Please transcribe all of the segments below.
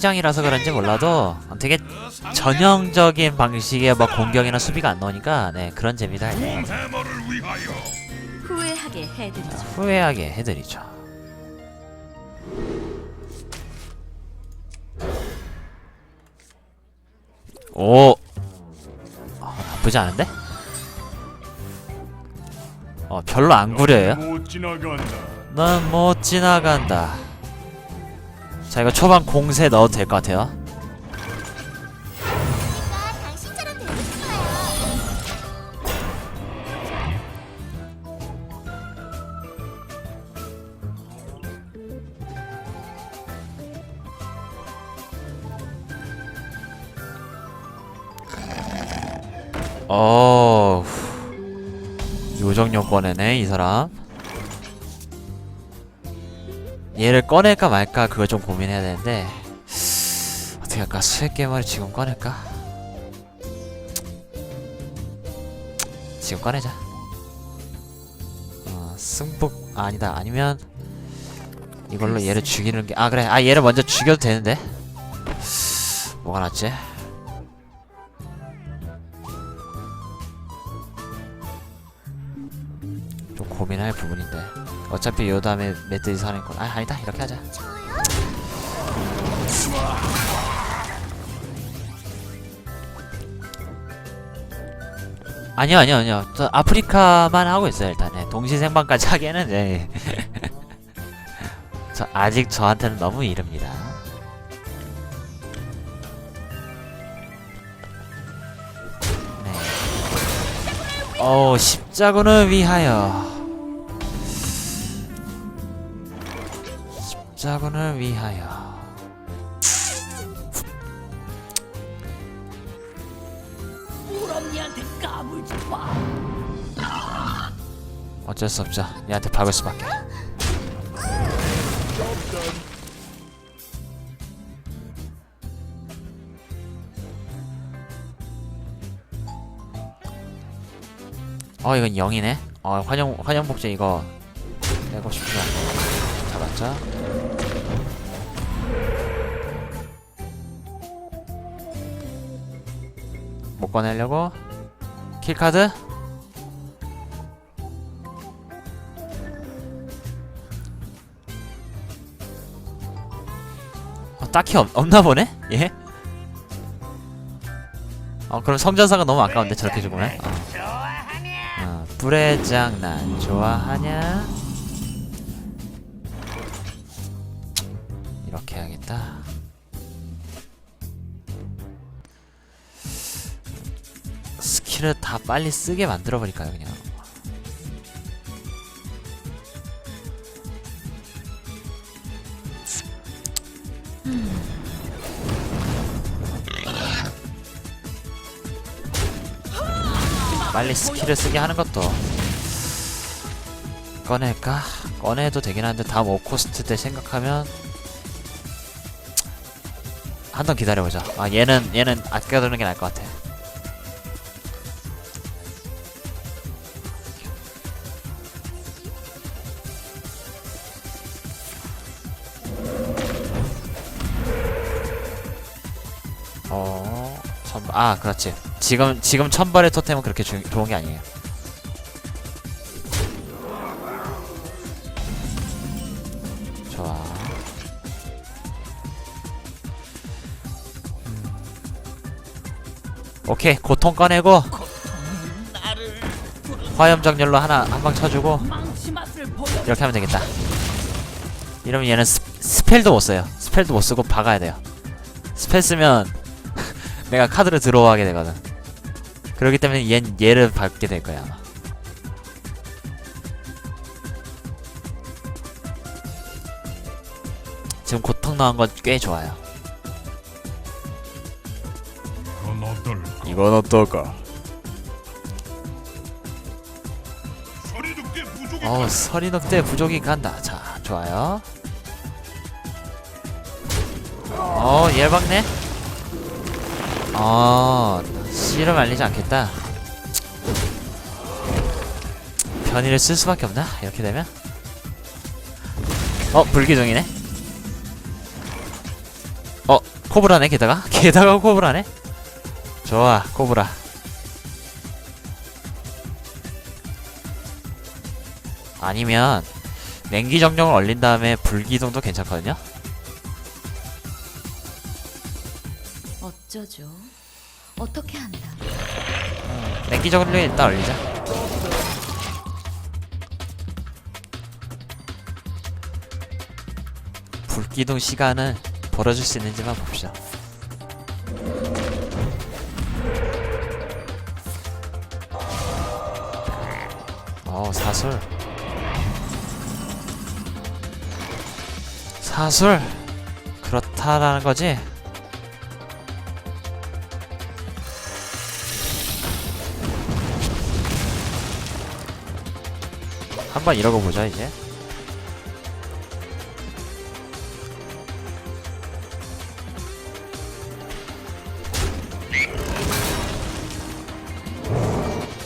장이라서 그런지 몰라도 되게 전형적인 방식의 뭐 공격이나 수비가 안 나오니까 네 그런 재미도 할때 후회하게 해드리죠. 후회하게 해드리죠. 오 어, 나쁘지 않은데? 어 별로 안 구려요. 못 지나간다. 난못 지나간다. 자 이거 초반 공세 넣어도 될 것 같아요. 어 요정용 꺼내네 이 사람. 얘를 꺼낼까 말까 그거 좀 고민해야 되는데 어떻게 할까 수액 괴물을 지금 꺼낼까? 지금 꺼내자. 어 승복 아, 아니다 아니면 이걸로 얘를 죽이는 게 아 그래 아 얘를 먼저 죽여도 되는데 뭐가 낫지? 좀 고민할 부분인데 어차피 요 다음에 멧돼지 사는 건 아, 아니다. 이렇게 하자. 아니요 아니요 아니요. 저 아프리카만 하고 있어요 일단 네, 동시 생방까지 하기에는 네. 저 아직 저한테는 너무 이릅니다. 네. 어 십자군을 위하여 자군을 위하여. 우럼니한테 까불지 마. 어쩔 수 없죠. 얘한테 박을 수밖에. 어 이건 0이네. 어 환영 환영 복제 이거 내고 않네 잡았죠 못 꺼내려고 킬카드 어, 딱히 없, 없나 보네? 예? 어 그럼 성전사가 너무 아까운데 저렇게 죽으면 어. 어, 불의 장난 좋아하냐? 이렇게 해야겠다 스킬을 다 빨리 쓰게 만들어버릴까요 그냥? 빨리 스킬을 쓰게 하는 것도 꺼낼까? 꺼내도 되긴 한데 다음 5코스트 때 생각하면 한 번 기다려보자. 아 얘는 얘는 아껴두는 게 나을 것 같아 어... 천발. 아 그렇지. 지금 지금 천발의 토템은 그렇게 주, 좋은 게 아니에요. 좋아. 음. 오케이 고통 꺼내고 화염정렬로 하나 한 방 쳐주고. 이렇게 하면 되겠다. 이러면 얘는 스, 스펠도 못 써요. 스펠도 못 쓰고 박아야 돼요. 스펠 쓰면 내가 카드를 들어가게 되거든. 그렇기 때문에 얜 얘를 밟게 될 거야 아마. 지금 고통 나온 건 꽤 좋아요. 어떨까? 이건 어떨까? 소리 듣게 부족해. 어 서리 넉대 부족이 간다. 자 좋아요. 어 열받네 어 씨를 말리지 않겠다. 변이를 쓸 수밖에 없나? 이렇게 되면? 어 불기둥이네. 어 코브라네 게다가? 게다가 코브라네? 좋아 코브라. 아니면 냉기 정령을 얼린 다음에 불기둥도 괜찮거든요 어쩌죠? 어떻게 한다? 냉기 정령 일단 얼리자. 불기둥 시간을 벌어줄 수 있는지만 봅시다. 어 사술 사술 그렇다라는 거지 한번 이러고 보자 이제.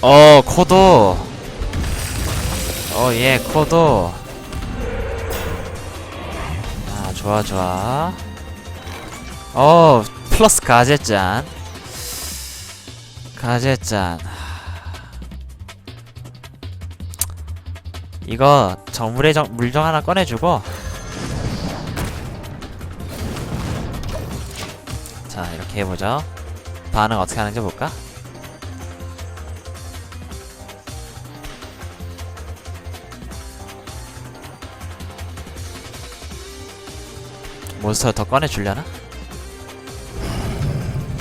어 코도. 어예 코도. 아 좋아 좋아. 어 플러스 가제짠 가제짠 이거 정물의 정, 물정 하나 꺼내주고. 자 이렇게 해보죠. 반응 어떻게 하는지 볼까? 몬스터 더 꺼내주려나?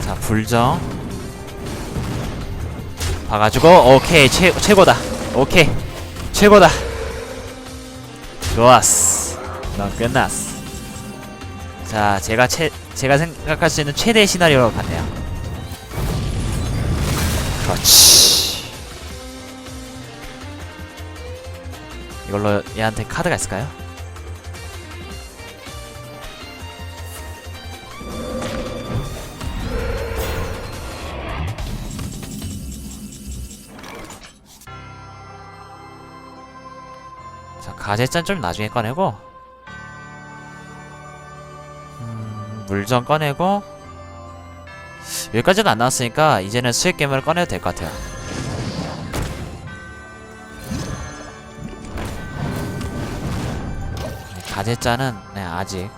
자 불정. 봐가지고 오케이 최, 최고다. 오케이 최고다 좋았어. 넌 끝났어. 자 제가 최 제가 생각할 수 있는 최대의 시나리오로 갔네요. 그렇지. 이걸로 얘한테 카드가 있을까요? 가제짠 좀 나중에 꺼내고 음, 물전 꺼내고 여기까지는 안 나왔으니까 이제는 수액 괴물을 꺼내도 될 것 같아요. 네, 가제짠은 네 아직.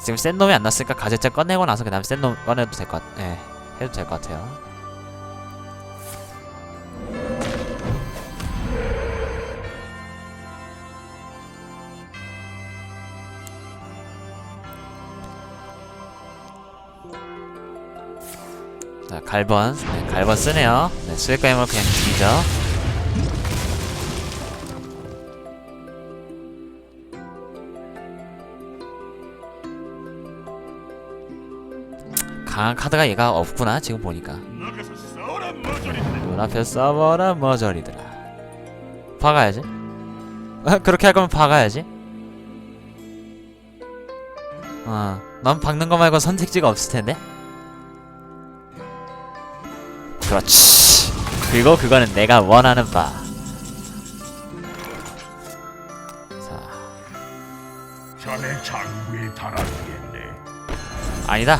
지금 센 놈이 안 났으니까 가제짠 꺼내고 나서 그 다음에 센 놈 꺼내도 될 것 같.. 네 해도 될 것 같아요 자, 갈번. 네, 갈번 쓰네요. 네, 수액가임을 그냥 죽이죠. 강한 카드가 얘가 없구나, 지금 보니까. 눈앞에 싸워라, 머저리들아. 박아야지. 어, 그렇게 할 거면 박아야지. 어, 넌 박는 거 말고 선택지가 없을 텐데? 그렇지. 그리고 그거는 내가 원하는 바. 자, 자네 장부에 달아주겠네. 아니다.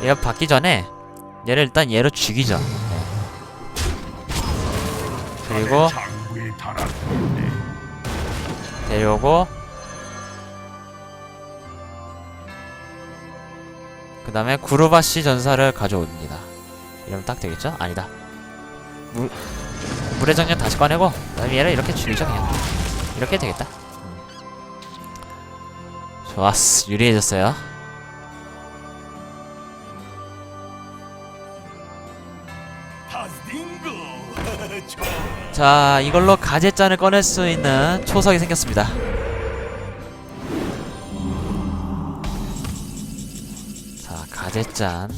얘가 받기 전에 얘를 일단 얘로 죽이죠. 네. 그리고. 데려오고 그 다음에 구르바시 전사를 가져옵니다. 이러면 딱 되겠죠? 아니다. 물, 물의 정령 다시 꺼내고 그 다음에 얘를 이렇게 죽이죠 그냥. 이렇게 되겠다. 음. 좋았어. 유리해졌어요. 자, 이걸로 가제짠을 꺼낼 수 있는 초석이 생겼습니다. 자, 가제짠.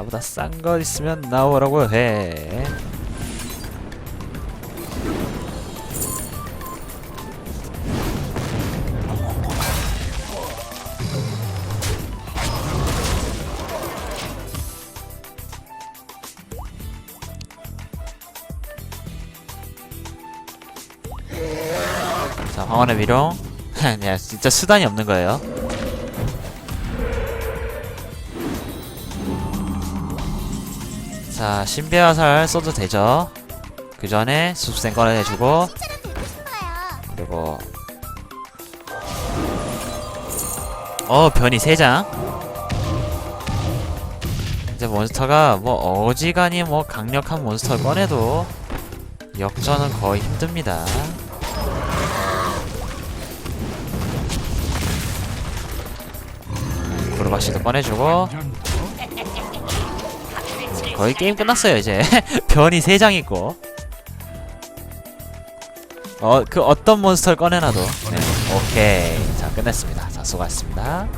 나보다 싼 거 있으면 나오라고 해. 자, 황혼의 비룡. 야 진짜 수단이 없는 거예요 자 신비화살 써도 되죠? 그 전에 숲생 꺼내주고. 그리고 어 변이 3장. 이제 몬스터가 뭐 어지간히 뭐 강력한 몬스터를 꺼내도 역전은 거의 힘듭니다. 구르바시도 꺼내주고 거의 게임 끝났어요 이제. 변이 3장 있고. 어 그 어떤 몬스터를 꺼내놔도. 네, 오케이. 자 끝냈습니다. 자 수고하셨습니다